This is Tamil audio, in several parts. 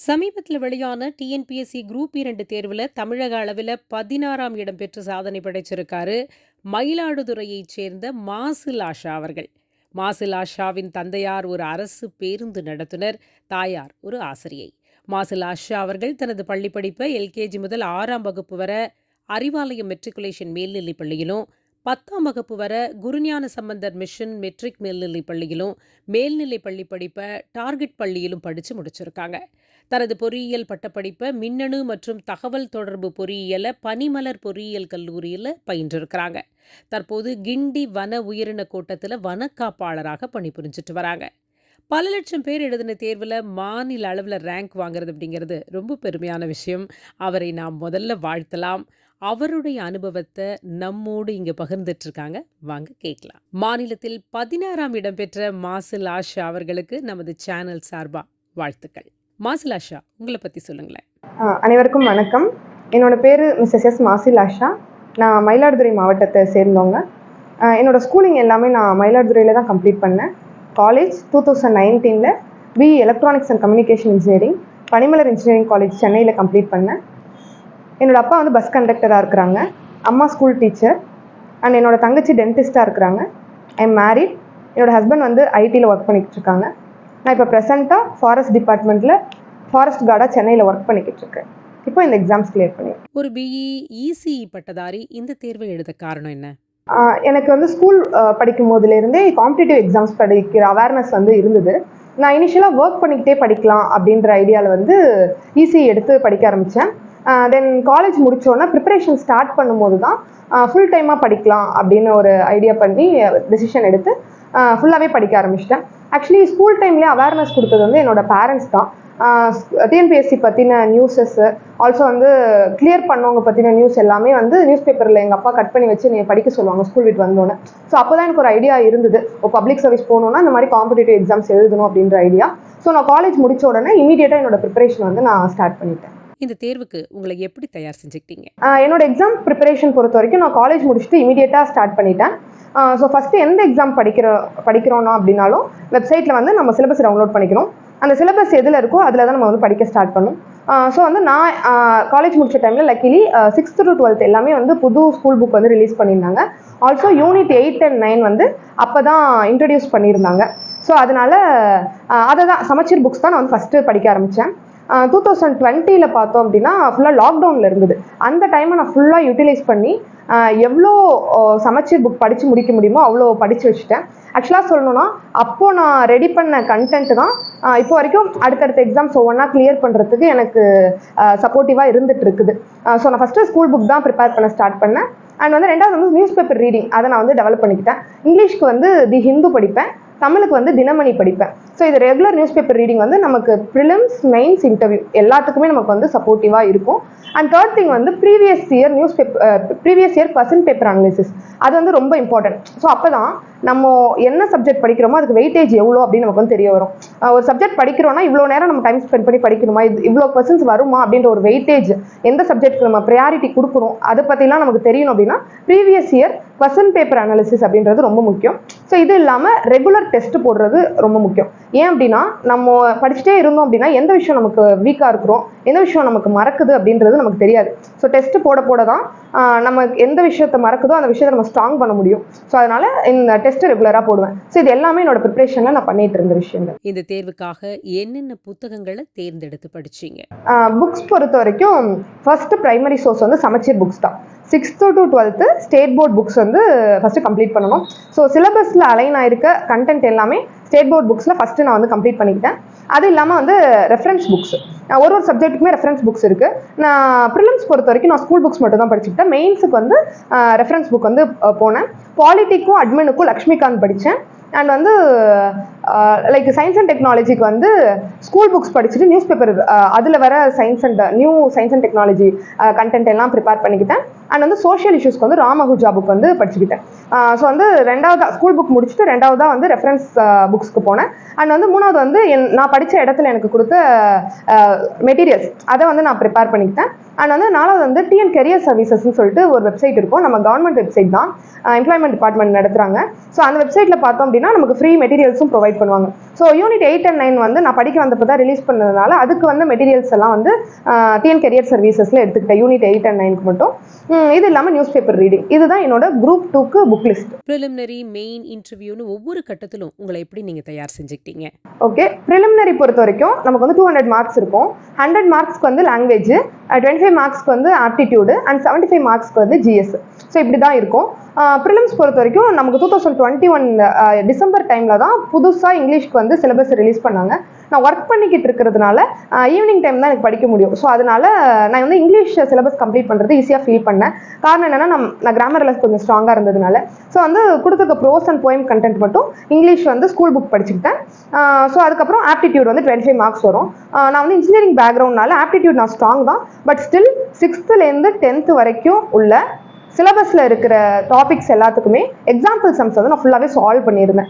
சமீபத்தில் வெளியான டிஎன்பிஎஸ்சி குரூப் இரண்டு தேர்வில் தமிழக அளவில் பதினாறாம் இடம் பெற்று சாதனை படைச்சிருக்காரு மயிலாடுதுறையைச் சேர்ந்த மாசில் ஆஷா அவர்கள். மாசில் ஆஷாவின் தந்தையார் ஒரு அரசு பேருந்து நடத்துனர் தாயார் ஒரு ஆசிரியை. மாசில் ஆஷா அவர்கள் தனது பள்ளிப்படிப்பை எல்கேஜி முதல் ஆறாம் வகுப்பு வர அறிவாலயம் மெட்ரிகுலேஷன் மேல்நிலைப் பள்ளியிலும் பத்தாம் வகுப்பு வர குருஞான சம்பந்தர் மிஷன் மெட்ரிக் மேல்நிலை பள்ளியிலும் மேல்நிலை பள்ளி படிப்பை டார்கெட் பள்ளியிலும் படித்து முடிச்சிருக்காங்க. தனது பொறியியல் பட்டப்படிப்பை மின்னணு மற்றும் தகவல் தொடர்பு பொறியியலை பனிமலர் பொறியியல் கல்லூரியில் பயின்றிருக்கிறாங்க. தற்போது கிண்டி வன உயிரின கோட்டத்தில் வனக்காப்பாளராக பணிபுரிஞ்சிட்டு வராங்க. பல லட்சம் பேர் எழுதின தேர்வில் மாநில அளவில் ரேங்க் வாங்குறது அப்படிங்கிறது ரொம்ப பெருமையான விஷயம். அவரை நாம் முதல்ல வாழ்த்தலாம். அவருடைய அனுபவத்தை நம்மோடு இங்கே பகிர்ந்துட்டு இருக்காங்க வாங்க கேட்கலாம். மாநிலத்தில் பதினாறாம் இடம் பெற்ற மாசில் ஆஷா அவர்களுக்கு நமது சேனல் சார்பா வாழ்த்துக்கள். மாசில் ஆஷா உங்களை பற்றி சொல்லுங்களேன். அனைவருக்கும் வணக்கம். என்னோட பேர் மிஸ்ஸஸ் எஸ் மாசில் ஆஷா. நான் மயிலாடுதுறை மாவட்டத்தை சேர்ந்தவங்க. என்னோடய என்னோட ஸ்கூலிங் எல்லாமே நான் மயிலாடுதுறையில் தான் கம்ப்ளீட் பண்ணேன். காலேஜ் டூ தௌசண்ட் நைன்டீனில் BE electronics and communication engineering Panimalar engineering college சென்னையில் கம்ப்ளீட் பண்ணேன். என்னோட அப்பா வந்து பஸ் கண்டக்டராக இருக்கிறாங்க. அம்மா ஸ்கூல் டீச்சர் அண்ட் என்னோட தங்கச்சி டென்டிஸ்டாக இருக்கிறாங்க. ஐ எம் மேரிட் என்னோட ஹஸ்பண்ட் வந்து ஐடியில் ஒர்க் பண்ணிக்கிட்டு இருக்காங்க. நான் இப்போ ப்ரெசண்ட்டாக ஃபாரஸ்ட் டிபார்ட்மெண்ட்டில் ஃபாரஸ்ட் கார்டாக சென்னையில் ஒர்க் பண்ணிக்கிட்டு இருக்கேன். இப்போ இந்த எக்ஸாம்ஸ் கிளியர் பண்ணி ஒரு பிஇ இசிஇ பட்டதாரி இந்த தேர்வை எழுத காரணம் என்ன? எனக்கு வந்து ஸ்கூல் படிக்கும் போதுலேருந்தே காம்படிட்டிவ் எக்ஸாம்ஸ் படிக்கிற அவேர்னஸ் வந்து இருந்தது. நான் இனிஷியலாக ஒர்க் பண்ணிக்கிட்டே படிக்கலாம் அப்படின்ற ஐடியாவில் வந்து ஈஸி எடுத்து படிக்க ஆரம்பித்தேன் தென் காலேஜ் முடித்தோன்னே ப்ரிப்பரேஷன் ஸ்டார்ட் பண்ணும்போது தான் ஃபுல் டைமாக படிக்கலாம் அப்படின்னு ஒரு ஐடியா பண்ணி டெசிஷன் எடுத்து ஃபுல்லாகவே படிக்க ஆரம்பிச்சிட்டேன். ஆக்சுவலி ஸ்கூல் டைம்லேயே அவேர்னஸ் கொடுத்தது வந்து என்னோட பேரண்ட்ஸ் தான். டிஎன்பிஎஸ்சி பற்றின நியூஸஸ்ஸு ஆல்சோ வந்து கிளியர் பண்ணவங்க பற்றின நியூஸ் எல்லாமே வந்து நியூஸ் பேப்பரில் எங்கள் அப்பா கட் பண்ணி வச்சு நீ படிக்க சொல்லுவாங்க ஸ்கூல் விட்டு வந்தோன்னே ஸோ அப்போ தான் எனக்கு ஒரு ஐடியா இருந்தது. ஓ பப்ளிக் சர்வீஸ் போகணுன்னா இந்த மாதிரி காம்படிட்டிவ் எக்ஸாம்ஸ் எழுதணும் அப்படின்ற ஐடியா ஸோ நான் காலேஜ் முடித்த உடனே இமீடியட்டாக என்னோட ப்ரிப்பரேஷன் வந்து நான் ஸ்டார்ட் பண்ணிட்டேன். இந்த தேர்வுக்கு உங்களை எப்படி தயார் செஞ்சுக்கிட்டீங்க? என்னோட எக்ஸாம் ப்ரிப்பரேஷன் பொறுத்த வரைக்கும் நான் காலேஜ் முடிச்சுட்டு இமீடியட்டாக ஸ்டார்ட் பண்ணிட்டேன். ஸோ ஃபஸ்ட்டு எந்த எக்ஸாம் படிக்கிற படிக்கிறோன்னா அப்படின்னாலும் வெப்சைட்டில் வந்து நம்ம சிலபஸ் டவுன்லோட் பண்ணிக்கணும். அந்த சிலபஸ் எதில் இருக்கோ அதில் தான் நம்ம வந்து படிக்க ஸ்டார்ட் பண்ணும். ஸோ வந்து நான் காலேஜ் முடிச்ச டைமில் லக்கிலி சிக்ஸ்த் டு டுவெல்த் எல்லாமே வந்து புது ஸ்கூல் புக் வந்து ரிலீஸ் பண்ணியிருந்தாங்க. Also unit eight and nine வந்து அப்போ தான் இன்ட்ரடியூஸ் பண்ணியிருந்தாங்க. ஸோ அதனால் அதை தான் சமச்சீர் புக்ஸ் தான் நான் வந்து ஃபஸ்ட்டு படிக்க ஆரம்பித்தேன் டூ தௌசண்ட் டுவெண்ட்டியில் பார்த்தோம் அப்படின்னா ஃபுல்லாக லாக்டவுனில் இருந்தது. அந்த டைமை நான் ஃபுல்லாக யூட்டிலைஸ் பண்ணி எவ்வளோ ஆஹ் சமச்சீர் புக் படித்து முடிக்க முடியுமோ அவ்வளோ படித்து வச்சுட்டேன். ஆக்சுவலாக சொல்லணும்னா அப்போது நான் ரெடி பண்ண கண்டென்ட் தான் இப்போ வரைக்கும் அடுத்தடுத்த எக்ஸாம்ஸ் ஒவ்வொன்றா கிளியர் பண்ணுறதுக்கு எனக்கு சப்போர்ட்டிவாக இருந்துட்டு இருக்குது. ஸோ நான் ஃபஸ்ட்டு ஸ்கூல் புக் தான் ப்ரிப்பேர் பண்ண ஸ்டார்ட் பண்ணேன். அண்ட் வந்து ரெண்டாவது வந்து நியூஸ் பேப்பர் ரீடிங் அதை நான் வந்து டெவலப் பண்ணிக்கிட்டேன். இங்கிலீஷ்க்கு வந்து தி ஹிந்து படிப்பேன் தமிழுக்கு வந்து தினமணி படிப்பேன். ஸோ இது ரெகுலர் நியூஸ் பேப்பர் ரீடிங் வந்து நமக்கு ப்ரிலிம்ஸ் மெயின்ஸ் இன்டர்வியூ எல்லாத்துக்குமே நமக்கு வந்து சப்போர்ட்டிவாக இருக்கும். அண்ட் தேர்ட் திங் வந்து previous year newspaper previous year percent paper analysis அது வந்து ரொம்ப இம்பார்ட்டன்ட் ஸோ அப்போ தான் நம்ம என்ன சப்ஜெக்ட் படிக்கிறோமோ அதுக்கு வெயிட்டேஜ் எவ்வளோ அப்படின்னு நமக்கு வந்து தெரிய வரும். ஒரு சப்ஜெக்ட் படிக்கிறோம்னா இவ்வளோ நேரம் நம்ம டைம் ஸ்பெண்ட் பண்ணி படிக்கணுமா? இது இவ்வளோ பர்சன்ஸ் வருமா? அப்படின்ற ஒரு வெயிட்டேஜ் எந்த சப்ஜெக்ட்க்கு நம்ம ப்ரையாரிட்டி கொடுக்கணும்? அதை பற்றிலாம் நமக்கு தெரியணும் அப்படின்னா previous year question paper analysis அப்படின்றது ரொம்ப முக்கியம். ஸோ இது இல்லாமல் ரெகுலர் டெஸ்ட் போடுறது ரொம்ப முக்கியம். ஏன் அப்படின்னா நம்ம படிச்சுட்டே இருந்தோம் அப்படின்னா எந்த விஷயம் நமக்கு வீக்காக இருக்கிறோம் எந்த விஷயம் நமக்கு மறக்குது அப்படின்றது நமக்கு தெரியாது. ஸோ டெஸ்ட் போட போட தான் நம்ம எந்த விஷயத்த மறக்குதோ அந்த விஷயத்தை நம்ம ஸ்ட்ராங் பண்ண முடியும். ஸோ அதனால இந்த டெஸ்ட் ரெகுலராக போடுவேன். ஸோ இது எல்லாமே என்னோட ப்ரிப்பரேஷனில் நான் பண்ணிட்டு இருந்த விஷயங்கள். இந்த தேர்வுக்காக என்னென்ன புத்தகங்களை தேர்ந்தெடுத்து படிச்சீங்க? புக்ஸ் பொறுத்த வரைக்கும் ஃபர்ஸ்ட் பிரைமரி சோர்ஸ் வந்து சமச்சீர் புக்ஸ் தான். Sixth to twelfth state board books வந்து ஃபஸ்ட்டு கம்ப்ளீட் பண்ணணும். ஸோ சிலபஸில் அலைன் ஆயிருக்க கண்டென்ட் எல்லாமே ஸ்டேட் போர்ட் புக்ஸில் ஃபஸ்ட்டு நான் வந்து கம்ப்ளீட் பண்ணிக்கிட்டேன். அது இல்லாமல் வந்து ரெஃபரன்ஸ் புக்ஸ் ஒரு ஒரு சப்ஜெக்ட்டுக்குமே ரெஃபரன்ஸ் புக்ஸ் இருக்குது நான் ப்ரிலிம்ஸ் பொறுத்த வரைக்கும் நான் ஸ்கூல் புக்ஸ் மட்டும் தான் படிச்சுக்கிட்டேன். மெயின்ஸுக்கு வந்து ரெஃபரன்ஸ் புக் வந்து போனேன். பாலிட்டிக்கும் அட்மினுக்கும் லக்ஷ்மிகாந்த் படித்தேன் அண்ட் வந்து லைக் சயின்ஸ் அண்ட் டெக்னாலஜிக்கு வந்து ஸ்கூல் புக்ஸ் படிச்சுட்டு நியூஸ் பேப்பர் அதில் வர science and new science and technology content எல்லாம் ப்ரிப்பேர் பண்ணிக்கிட்டேன். அண்ட் வந்து சோஷியல் இஷ்யூஸ்க்கு வந்து ராமகுஜா புக் வந்து படிச்சுக்கிட்டேன். ஸோ வந்து ரெண்டாவதாக ஸ்கூல் புக் முடிச்சுட்டு ரெண்டாவதாக வந்து ரெஃபரன்ஸ் புக்ஸ்க்கு போனேன். அண்ட் வந்து மூணாவது வந்து என் நான் படித்த இடத்துல எனக்கு கொடுத்த மெட்டீரியல்ஸ் அதை வந்து நான் ப்ரிப்பேர் பண்ணிக்கிட்டேன். அண்ட் வந்து நாலாவது வந்து டிஎன் கெரியர் சர்வீசஸ்னு சொல்லிட்டு ஒரு வெப்சைட் இருக்கும். நம்ம கவர்மெண்ட் வெப்சைட் தான். எம்ப்ளாய்மெண்ட் டிபார்ட்மெண்ட் நடத்துகிறாங்க ஸோ அந்த வெப்சைட்டில் பார்த்தோம் அப்படின்னா நமக்கு ஃப்ரீ மெட்டீரியல்ஸும் ப்ரொவைட் பண்ணுவாங்க. So unit eight and nine வந்து நான் படிக்க வந்தப்போ தான் ரிலீஸ் பண்ணதுனால அதுக்கு வந்து மெட்டீரியல்ஸ் எல்லாம் வந்து டிஎன் கெரியர் சர்வீசஸில் எடுத்துக்கிட்டேன். யூனிட் எயிட் அண்ட் நைனுக்கு மட்டும். இது இல்லாமல் நியூஸ் பேப்பர் ரீடிங் இதுதான் என்னோட குரூப் டூக்கு புக் லிஸ்ட் ப்ரிலிமினரி மெயின் இன்டர்வியூன்னு ஒவ்வொரு கட்டத்திலும் உங்களை எப்படி நீங்கள் தயார் செஞ்சுக்கிட்டீங்க? ஓகே ப்ரிலிமினரி பொறுத்த வரைக்கும் நமக்கு வந்து டூ ஹண்ட்ரட் மார்க்ஸ் இருக்கும். ஹண்ட்ரட் மார்க்ஸ்க்கு வந்து லாங்குவேஜ் டுவெண்ட்டி ஃபைவ் மார்க்ஸ்க்கு வந்து ஆப்டிடியூடு அண்ட் செவன்ட்டி ஃபைவ் மார்க்ஸ்க்கு வந்து ஜிஎஸ் ஸோ இப்படி தான் இருக்கும். ப்ரிலிம்ஸ் பொறுத்த வரைக்கும் நமக்கு two thousand twenty one December டைமில் தான் புதுசாக இங்கிலீஷ்க்கு வந்து சிலபஸ் ரிலீஸ் பண்ணாங்க. நான் ஒர்க் பண்ணிக்கிட்டு இருக்கிறதுனால ஈவினிங் டைம் தான் எனக்கு படிக்க முடியும். ஸோ அதனால நான் வந்து இங்கிலீஷ் சிலபஸ் கம்ப்ளீட் பண்ணுறது ஈஸியாக ஃபீல் பண்ணேன். காரணம் என்னன்னா நம் நான் கிராமரில் கொஞ்சம் ஸ்ட்ராங்காக இருந்ததுனால. ஸோ வந்து கொடுத்துருக்க ப்ரோஸ் அண்ட் போயம் கண்டென்ட் மட்டும் இங்கிலீஷ் வந்து ஸ்கூல் புக் படிச்சுக்கிட்டேன். ஸோ அதுக்கப்புறம் ஆப்டிடியூட் வந்து டுவெண்ட்டி ஃபைவ் மார்க்ஸ் வரும் நான் வந்து இன்ஜினியரிங் பேக்ரவுண்ட்னால ஆப்டிடியூட் நான் ஸ்ட்ராங் தான். பட் ஸ்டில் சிக்ஸ்த்துலேருந்து டென்த்து வரைக்கும் உள்ள சிலபஸில் இருக்கிற டாபிக்ஸ் எல்லாத்துக்குமே எக்ஸாம்பிள் சம்ஸ் வந்து நான் ஃபுல்லாகவே சால்வ் பண்ணியிருந்தேன்.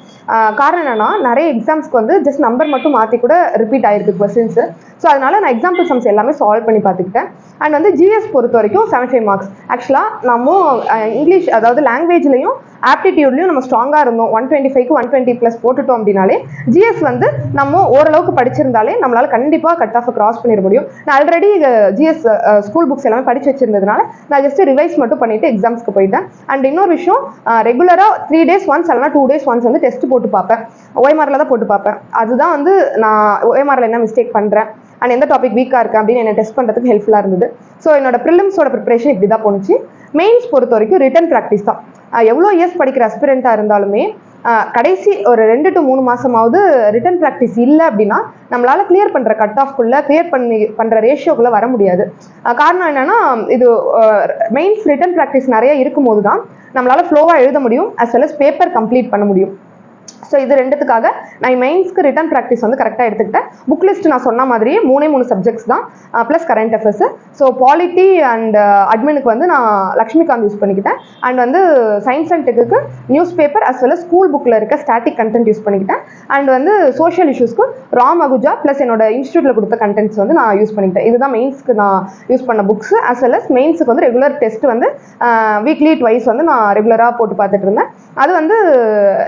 காரணம் என்னன்னா நிறைய எக்ஸாம்ஸ்க்கு வந்து ஜஸ்ட் நம்பர் மட்டும் மாற்றி கூட ரிப்பீட் ஆகிருக்கு கொஸ்டின்ஸு ஸோ அதனால் நான் எக்ஸாம்பிள் சம்ஸ் எல்லாமே சால்வ் பண்ணி பார்த்துக்கிட்டேன். அண்ட் வந்து ஜிஎஸ் பொறுத்த வரைக்கும் செவன் ஃபைவ் மார்க்ஸ் ஆக்சுவலாக நம்ம இங்கிலீஷ் அதாவது லாங்குவேஜ்லேயும் ஆப்டிடியூட்லையும் நம்ம ஸ்ட்ராங்காக இருந்தோம். ஒன் டுவெண்ட்டி ஃபைவ்க்கு ஒன் டுவெண்ட்டி ப்ளஸ் போட்டுட்டோம் அப்படின்னாலே ஜிஎஸ் வந்து நம்ம ஓரளவுக்கு படிச்சிருந்தாலே நம்மளால் கண்டிப்பாக கட் ஆஃப் கிராஸ் பண்ணிட முடியும். நான் ஆல்ரெடி ஜிஎஸ் ஸ்கூல் புக்ஸ் எல்லாமே படிச்சு வச்சிருந்ததுனால நான் ஜஸ்ட் ரிவைஸ் மட்டும் பண்ணிட்டு எக்ஸாம்ஸ்க்கு போயிட்டேன். அண்ட் இன்னொரு விஷயம் ரெகுலராக த்ரீ டேஸ் ஒன்ஸ் இல்லைனா டூ டேஸ் ஒன்ஸ் வந்து டெஸ்ட் போட்டு பார்ப்பேன். ஓஎம்ஆரில் தான் போட்டு பார்ப்பேன். அதுதான் வந்து நான் ஓஎம்ஆரில் என்ன மிஸ்டேக் பண்ணுறேன் அண்ட் எந்த டாபிக் வீக்காக இருக்கேன் அப்படின்னு என்ன டெஸ்ட் பண்ணுறதுக்கு ஹெல்ப்ஃபுல்லாக இருந்தது. ஸோ என்னோட ப்ரிலிம்ஸோட ப்ரிப்பரேஷன் இப்படி தான் போணுச்சு. மெயின்ஸ் பொறுத்த வரைக்கும் ரிட்டன் ப்ராக்டிஸ் தான். எவ்வளோ இயர்ஸ் படிக்கிற அஸ்பிரண்ட்டாக இருந்தாலுமே கடைசி ஒரு ரெண்டு டு மூணு மாசமாவது ரிட்டன் ப்ராக்டிஸ் இல்லை அப்படின்னா நம்மளால கிளியர் பண்ற கட் ஆஃப்குள்ள கிளியர் பண்ணி பண்ற ரேஷியோக்குள்ள வர முடியாது. காரணம் என்னன்னா இது மெயின்ஸ் ரிட்டன் ப்ராக்டிஸ் நிறைய இருக்கும்போது தான் நம்மளால ஃப்ளோவாக எழுத முடியும் as well as paper complete பண்ண முடியும். ஸோ இது ரெண்டுத்துக்காக நான் மெயின்ஸ்க்கு ரிட்டன் ப்ராக்டிஸ் வந்து கரெக்டாக எடுத்துக்கிட்டேன். புக் லிஸ்ட் நான் சொன்ன மாதிரியே மூணே மூணு சப்ஜெக்ட்ஸ் தான் plus current affairs so polity and அட்மினுக்கு வந்து நான் லக்ஷ்மிகாந்த் யூஸ் பண்ணிக்கிட்டேன். அண்ட் வந்து science and டெக்குக்கு news paper as well school புக்கில் இருக்க ஸ்டாட்டிக் கண்டென்ட் யூஸ் பண்ணிக்கிட்டேன். அண்ட் வந்து சோஷியல் இஷ்யூஸ்க்கு ராம் அகுஜா ப்ளஸ் என்னோட இன்ஸ்டியூட்டில் கொடுத்த கண்டென்ட்ஸ் வந்து நான் யூஸ் பண்ணிக்கிட்டேன். இதுதான் மெயின்ஸ்க்கு நான் யூஸ் பண்ண புக்ஸ் அஸ் வெல் அஸ் மெயின்ஸுக்கு வந்து ரெகுலர் டெஸ்ட் வந்து வீக்லி ட்வைஸ் வந்து நான் ரெகுலராக போட்டு பார்த்துட்டு இருந்தேன். அது வந்து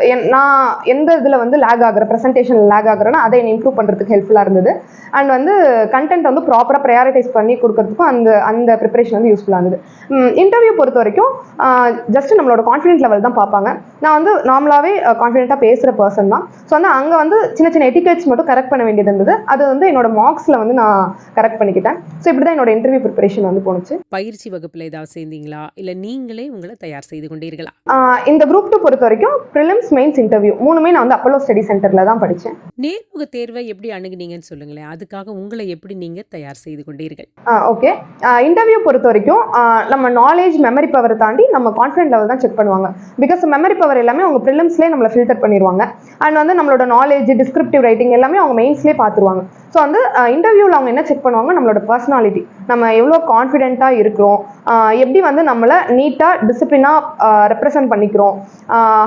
என்- நான் எந்த இதில் வந்து லேக் ஆகுற ப்ரெசன்டேஷன் லேக் ஆகுறோன்னா அதை என்ன இம்ப்ரூவ் பண்ணுறதுக்கு ஹெல்ப்ஃபுல்லாக இருந்தது. அண்ட் வந்து கண்டென்ட் வந்து ப்ராப்பராக ப்ரையாரிட்டைஸ் பண்ணி கொடுக்கறதுக்கும் அந்த அந்த ப்ரிப்பரேஷன் வந்து யூஸ்ஃபுல்லாக இருந்தது. இன்டர்வியூ பொறுத்த வரைக்கும் ஜஸ்ட் நம்மளோட கான்ஃபிடென்ட் லெவல் தான் பார்ப்பாங்க. நான் வந்து நார்மலாகவே கான்ஃபிடென்ட்டாக பேசுகிற பர்சன் தான். ஸோ வந்து அங்கே வந்து சின்ன சின்ன எட்டிகேட்ஸ் மட்டும் கரெக்ட் பண்ண வேண்டியது இருந்தது. அது வந்து என்னோட மார்க்ஸில் வந்து நான் கரெக்ட் பண்ணிக்கிட்டேன். ஸோ இப்படி தான் என்னோட இன்டர்வியூ ப்ரிப்பரேஷன் வந்து போணுச்சு. பயிற்சி வகுப்பில் ஏதாவது சேர்ந்தீங்களா? இல்லை நீங்களே உங்களை தயார் செய்து கொண்டீர்களா? இந்த குரூப் டூ பொறுத்த வரைக்கும் ப்ரிலிம்ஸ் மெயின்ஸ் இன்டர்வியூ மூணுமே நான் வந்து அப்போலோ ஸ்டடி சென்டரில் தான் படித்தேன் நேர்முக தேர்வை எப்படி அணுகுனீங்கன்னு சொல்லுங்களேன். அதுக்காக உங்களை எப்படி நீங்கள் தயார் செய்து கொண்டீர்கள்? ஓகே இன்டர்வியூ பொறுத்த வரைக்கும் நம்ம நாலேஜ் மெமரி பவரை தாண்டி நம்ம கான்ஃபிடென்ட் லெவல் தான் செக் பண்ணுவாங்க. பிகாஸ் மெமரி பவர் எல்லாமே அவங்க ப்ரிலிம்ஸ்லேயே நம்மளை ஃபில்டர் பண்ணிடுவாங்க அண்ட் வந்து நம்மளோட நாலேஜ் டிஸ்கிரிப்டிவ் ரைட்டிங் எல்லாமே அவங்க மெயின்ஸ்லேயே பார்த்துருவாங்க ஸோ வந்து இன்டர்வியூவில் அவங்க என்ன செக் பண்ணுவாங்க? நம்மளோட பர்சனாலிட்டி நம்ம எவ்வளோ கான்ஃபிடென்ட்டாக இருக்கிறோம். எப்படி வந்து நம்மளை நீட்டாக டிசிப்ளினாக ரெப்ரசன்ட் பண்ணிக்கிறோம்.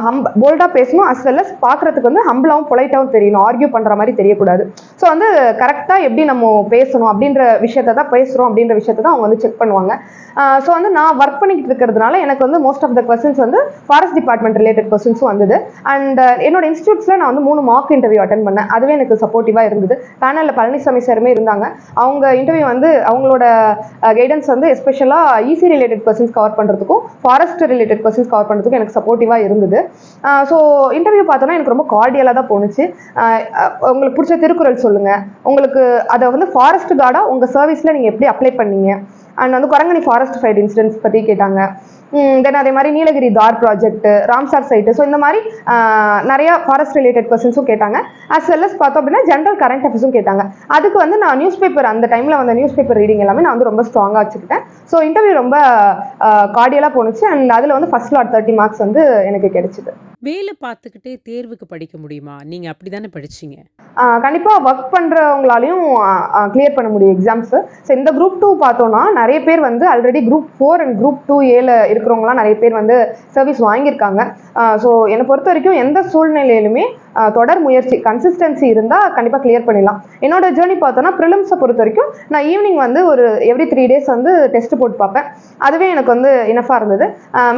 ஹம் போல்டாக பேசணும் அஸ் வெல் அஸ் பார்க்குறதுக்கு வந்து ஹம்பிளாகவும் பொலைட்டாகவும் தெரியணும். ஆர்கியூ பண்ணுற மாதிரி தெரியக்கூடாது. ஸோ வந்து கரெக்டாக எப்படி நம்ம பேசணும் அப்படின்ற விஷயத்த தான் பேசுகிறோம் அப்படின்ற விஷயத்த தான் அவங்க வந்து செக் பண்ணுவாங்க. ஸோ வந்து நான் ஒர்க் பண்ணிக்கிட்டு இருக்கிறதுனால எனக்கு வந்து மோஸ்ட் ஆஃப் த கொஸ்டின்ஸ் வந்து ஃபாரஸ்ட் டிபார்ட்மெண்ட் ரிலேட்டட் கொஸ்டின்ஸும் வந்தது. அண்ட் என்னோட இன்ஸ்டியூட்ஸில் நான் வந்து மூணு மார்க் இன்டர்வியூ அட்டன் பண்ணேன். அதுவே எனக்கு சப்போர்ட்டிவாக இருந்தது. பேனலில் பழனிசாமி சாருமே இருந்தாங்க. அவங்க இன்டர்வியூ வந்து அவங்களோட கைடன்ஸ் வந்து எஸ்பெஷலாக ஈஸி ரிலேட்டட் கொஸ்டின்ஸ் கவர் பண்ணுறதுக்கும் ஃபாரஸ்ட் ரிலேட்டட் கொஸ்டின்ஸ் கவர் பண்ணுறதுக்கும் எனக்கு சப்போர்ட்டிவாக இருந்தது. ஸோ இன்டர்வியூ பார்த்தோன்னா எனக்கு ரொம்ப கார்டியலாக தான் போணுச்சு. உங்களுக்கு பிடிச்ச திருக்குறள் சொல்லுங்கள் உங்களுக்கு அதை வந்து ஃபாரஸ்ட் கார்டாக உங்கள் சர்வீஸில் நீங்கள் எப்படி அப்ளை பண்ணீங்க? அண்ட் வந்து குரங்கணி ஃபாரஸ்ட் ஃபைட் இன்சிடென்ட்ஸ் பற்றி கேட்டாங்க. தென் அதே மாதிரி நீலகிரி தார் ப்ராஜெக்ட் ராம்சார் சைட்டு ஸோ இந்த மாதிரி நிறைய ஃபாரஸ்ட் ரிலேட்டட் கொஸ்டின்ஸும் கேட்டாங்க. As well as பார்த்தோம் அப்படின்னா ஜென்ரல் கரண்ட் அஃபேர்ஸும் கேட்டாங்க. அதுக்கு வந்து நான் நியூஸ் பேப்பர் அந்த டைமில் வந்த நியூஸ் பேப்பர் ரீடிங் எல்லாமே நான் வந்து ரொம்ப ஸ்ட்ராங்காக வச்சுக்கிட்டேன். ஸோ இன்டர்வியூ ரொம்ப கார்டியலாக போணுச்சு. அண்ட் அதில் வந்து ஃபர்ஸ்ட் லாட் தேர்ட்டி மார்க்ஸ் வந்து எனக்கு கிடைச்சிது. வேலை பார்த்துக்கிட்டே தேர்வுக்கு படிக்க முடியுமா? நீங்கள் அப்படி தானே படிச்சீங்க கண்டிப்பாக ஒர்க் பண்ணுறவங்களாலையும் கிளியர் பண்ண முடியும் எக்ஸாம்ஸு ஸோ இந்த குரூப் டூ பார்த்தோன்னா நிறைய பேர் வந்து already group four and group two ஏல இருக்கிறவங்களாம் நிறைய பேர் வந்து சர்வீஸ் வாங்கியிருக்காங்க. ஸோ என்னை பொறுத்த வரைக்கும் எந்த சூழ்நிலையிலுமே தொடர் முயற்சி கன்சிஸ்டன்சி இருந்தால் கண்டிப்பாக கிளியர் பண்ணிடலாம். என்னோட ஜேர்னி பார்த்தோன்னா ப்ரிலிம்ஸை பொறுத்த வரைக்கும் நான் ஈவினிங் வந்து ஒரு எவ்ரி த்ரீ டேஸ் வந்து டெஸ்ட் போட்டு பார்ப்பேன். அதுவே எனக்கு வந்து இனஃபாக இருந்தது.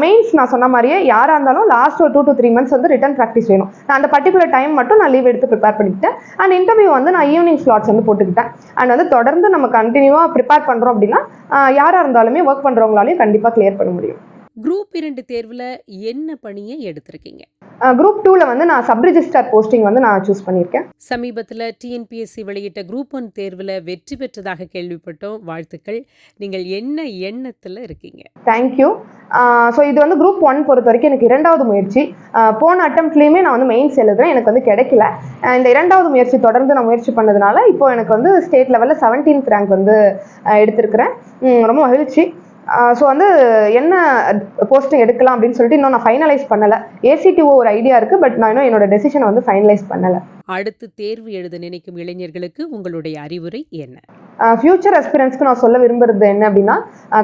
மெயின்ஸ் நான் சொன்ன மாதிரியே யாராக இருந்தாலும் லாஸ்ட் ஒரு டூ டு த்ரீ மந்த்ஸ் வந்து ரிட்டன் ப்ராக்டிஸ் வேணும். நான் அந்த பர்டிகுலர் டைம் மட்டும் நான் லீவ் எடுத்து ப்ரிப்பேர் பண்ணிக்கிட்டேன். அண்ட் இன்டர்வியூ வந்து நான் ஈவினிங் ஸ்லாட்ஸ் வந்து போட்டுக்கிட்டேன். அண்ட் வந்து தொடர்ந்து நம்ம கண்டினியூவாக ப்ரிப்பேர் பண்ணுறோம் அப்படின்னா யாராக இருந்தாலுமே ஒர்க் பண்ணுறவங்களாலையும் கண்டிப்பாக கிளியர் பண்ண முடியும். குரூப் இரண்டு தேர்வில் என்ன பணியை எடுத்திருக்கீங்க? குரூப் டூவில் வந்து நான் சப் ரிஜிஸ்டர் போஸ்டிங் வந்து நான் சூஸ் பண்ணியிருக்கேன். சமீபத்தில் டிஎன்பிஎஸ்சி வெளியிட்ட குரூப் ஒன் தேர்வில் வெற்றி பெற்றதாக கேள்விப்பட்டோம். வாழ்த்துக்கள். நீங்கள் என்ன எண்ணத்தில் இருக்கீங்க? தேங்க்யூ ஸோ இது வந்து குரூப் ஒன் பொறுத்த வரைக்கும் எனக்கு இரண்டாவது முயற்சி. போன அட்டம்ப்ட்லேயுமே நான் வந்து மெயின்ஸ் எழுதுறேன். எனக்கு வந்து கிடைக்கல. இந்த இரண்டாவது முயற்சி தொடர்ந்து நான் முயற்சி பண்ணதுனால இப்போ எனக்கு வந்து ஸ்டேட் லெவலில் செவன்டீன்த் ரேங்க் வந்து எடுத்திருக்கிறேன். ரொம்ப மகிழ்ச்சி. ஸோ வந்து என்ன போஸ்டிங் எடுக்கலாம் அப்படின்னு சொல்லிட்டு இன்னும் நான் ஃபைனலைஸ் பண்ணலை. ஏசிடிஓ ஒரு ஐடியா இருக்குது பட் நான் இன்னும் என்னோட டெசிஷனை வந்து ஃபைனலைஸ் பண்ணலை. அடுத்து தேர்வு எழுத நினைக்கும் இளைஞர்களுக்கு உங்களுடைய அறிவுரை என்ன? ஃபியூச்சர் எக்ஸ்பீரியன்ஸ்க்கு நான் சொல்ல விரும்புறது என்ன அப்படின்னா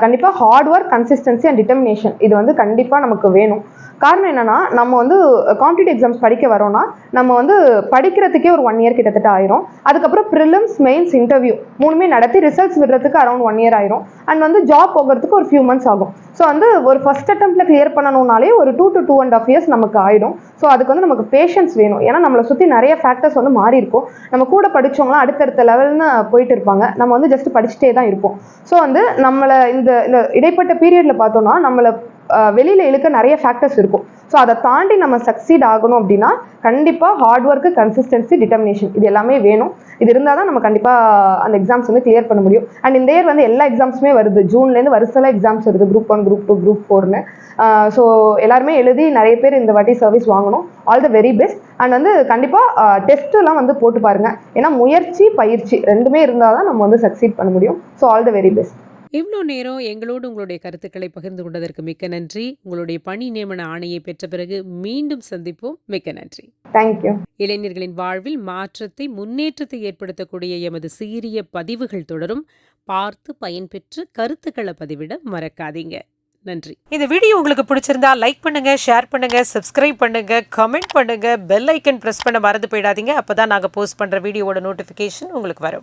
கண்டிப்பாக hard work consistency and determination இது வந்து கண்டிப்பாக நமக்கு வேணும். காரணம் என்னென்னா நம்ம வந்து காம்படிட்டிவ் எக்ஸாம்ஸ் படிக்க வரோம்னா நம்ம வந்து படிக்கிறதுக்கே ஒரு ஒன் இயர் கிட்டத்தட்ட ஆயிரும். அதுக்கப்புறம் ப்ரிலிம்ஸ் மெயின்ஸ் இன்டர்வியூ மூணுமே நடத்தி ரிசல்ட்ஸ் விடுறதுக்கு அரௌண்ட் ஒன் இயர் ஆயிரும். அண்ட் வந்து ஜாப் போகிறதுக்கு ஒரு ஃபியூ மந்த்ஸ் ஆகும். ஸோ வந்து ஒரு ஃபஸ்ட் அட்டம்ப்ட்ல கிளியர் பண்ணணும்னாலே ஒரு two to two and half years நமக்கு ஆயிடும். ஸோ அதுக்கு வந்து நமக்கு பேஷன்ஸ் வேணும். ஏன்னா நம்மளை சுற்றி நிறைய ஃபேக்டர்ஸ் வந்து மாறி இருக்கும். நம்ம கூட படிச்சவங்களாம் அடுத்தடுத்த லெவல்னு போயிட்டு இருப்பாங்க. நம்ம வந்து ஜஸ்ட் படிச்சுட்டே தான் இருப்போம். ஸோ வந்து நம்மளை இந்த இந்த இடைப்பட்ட பீரியடில் பார்த்தோம்னா நம்மளை வெளியில் இழுக்க நிறைய ஃபேக்டர்ஸ் இருக்கும். ஸோ அதை தாண்டி நம்ம சக்சீட் ஆகணும் அப்படின்னா கண்டிப்பாக ஹார்ட் ஒர்க்கு கன்சிஸ்டன்சி டிட்டர்மினேஷன் இது எல்லாமே வேணும். இது இருந்தால் தான் நம்ம கண்டிப்பாக அந்த எக்ஸாம்ஸ் வந்து கிளியர் பண்ண முடியும். அண்ட் இந்த இயர் வந்து எல்லா எக்ஸாம்ஸுமே வருது. ஜூன்லேருந்து வருஷத்தில் எக்ஸாம்ஸ் வருது. Group one group two group ஃபோர்னு ஸோ எல்லாருமே எழுதி நிறைய பேர் இந்த வாட்டி சர்வீஸ் வாங்கணும். All the very best and வந்து கண்டிப்பாக டெஸ்ட்டுலாம் வந்து போட்டு பாருங்கள் ஏன்னா முயற்சி பயிற்சி ரெண்டுமே இருந்தால் தான் நம்ம வந்து சக்சீட் பண்ண முடியும். So all the very best இவ்வளோ நேரம் எங்களோடு உங்களுடைய கருத்துக்களை பகிர்ந்து கொண்டதற்கு மிக்க நன்றி. உங்களுடைய பணி நியமன ஆணையை பெற்ற பிறகு மீண்டும் சந்திப்போம். மிக்க நன்றி. தேங்க்யூ இளைஞர்களின் வாழ்வில் மாற்றத்தை முன்னேற்றத்தை ஏற்படுத்தக்கூடிய எமது சீரிய பதிவுகள் தொடரும். பார்த்து பயன்பெற்று கருத்துக்களை பதிவிட மறக்காதீங்க. நன்றி. இந்த வீடியோ உங்களுக்கு பிடிச்சிருந்தா லைக் பண்ணுங்க ஷேர் பண்ணுங்க சப்ஸ்கிரைப் பண்ணுங்க கமெண்ட் பண்ணுங்க பெல் ஐக்கன் பிரஸ் பண்ண மறந்து போயிடாதீங்க. அப்பதான் நாங்க போஸ்ட் பண்ற வீடியோவோட நோட்டிபிகேஷன் உங்களுக்கு வரும்.